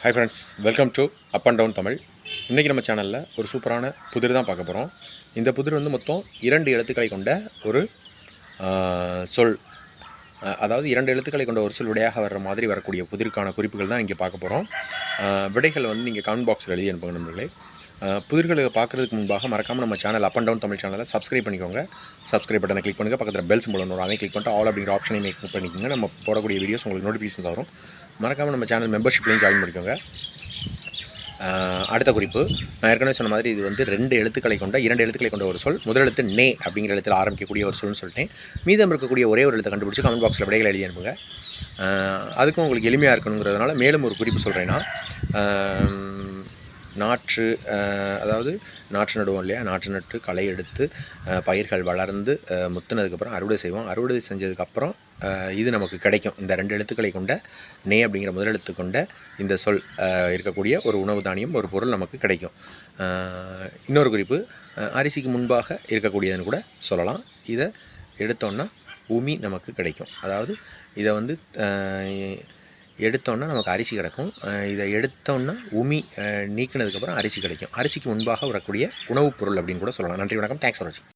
Hi friends welcome to up and down Tamil இன்றைக்கி நம்ம சேனலில் ஒரு சூப்பரான புதிர் தான் பார்க்க போகிறோம் இந்த புதிர் வந்து மொத்தம் இரண்டு எழுத்துக்களை கொண்ட ஒரு சொல் அதாவது இரண்டு எழுத்துக்களை கொண்ட ஒரு சொல் விடையாக வர்ற மாதிரி வரக்கூடிய புதிருக்கான குறிப்புகள் தான் இங்கே பார்க்க போகிறோம் விடைகள் வந்து நீங்கள் கமெண்ட் பாக்ஸில் எழுதி அனுப்புங்க நண்பர்களே. புதிர்களை பார்க்குறதுக்கு முன்பாக மறக்காமல் நம்ம channel up and down Tamil சேனலை சப்ஸ்கிரைப் பண்ணிக்கோங்க. சப்ஸ்கிரைப் பட்டனை கிளிக் பண்ணுங்கள் பக்கத்தில் பெல் சிம்பிள் ஒன்று அதையும் கிளிக் பண்ணிட்டு ஆல் அப்படிங்கிற ஆப்ஷனையும் மேக் பண்ணிக்கோங்க. நம்ம போடக்கூடிய வீடியோஸ் உங்களுக்கு நோட்டிஃபிகேஷன் வரும். மறக்காமல் நம்ம சேனல் மெம்பர்ஷிப்லையும் ஜாயின் பண்ணிக்கோங்க. அடுத்த குறிப்பு. நான் ஏற்கனவே சொன்ன மாதிரி இது வந்து ரெண்டு எழுத்துக்களை கொண்ட இரண்டு எழுத்துக்களை கொண்ட ஒரு சொல். முதல் எழுத்து நே அப்படிங்கிற எழுத்தில் ஆரம்பிக்கக்கூடிய ஒரு சொல்னு சொல்லிட்டேன். மீதம் இருக்கக்கூடிய ஒரே ஒரு எழுத்தை கண்டுபிடிச்சி கமெண்ட் பாக்ஸில் விடைகளை எழுதி அனுப்புங்க. அதுக்கும் உங்களுக்கு எளிமையாக இருக்கணுங்கிறதுனால மேலும் ஒரு குறிப்பு சொல்கிறேன்னா நாற்று அதாவது நாற்று நடுவோம் இல்லையா? நாற்று நட்டு களை எடுத்து பயிர்கள் வளர்ந்து முத்துனதுக்கப்புறம் அறுவடை செய்வோம். அறுவடை செஞ்சதுக்கப்புறம் இது நமக்கு கிடைக்கும். இந்த ரெண்டு எழுத்துக்களை கொண்ட நே அப்படிங்கிற முதல் எழுத்து கொண்ட இந்த சொல் இருக்கக்கூடிய ஒரு உணவு தானியம் ஒரு பொருள் நமக்கு கிடைக்கும். இன்னொரு குறிப்பு அரிசிக்கு முன்பாக இருக்கக்கூடியதுன்னு கூட சொல்லலாம். இதை எடுத்தோன்னா உமி நமக்கு கிடைக்கும். அதாவது இதை வந்து எடுத்தோன்னா நமக்கு அரிசி கிடைக்கும். இதை எடுத்தோன்னா உமி நீக்கினதுக்கப்புறம் அரிசி கிடைக்கும். அரிசிக்கு முன்பாக வரக்கூடிய உணவுப் பொருள் அப்படின்னு கூட சொல்லலாம். நன்றி வணக்கம். தேங்க்ஸ் ஃபார் வாட்சிங்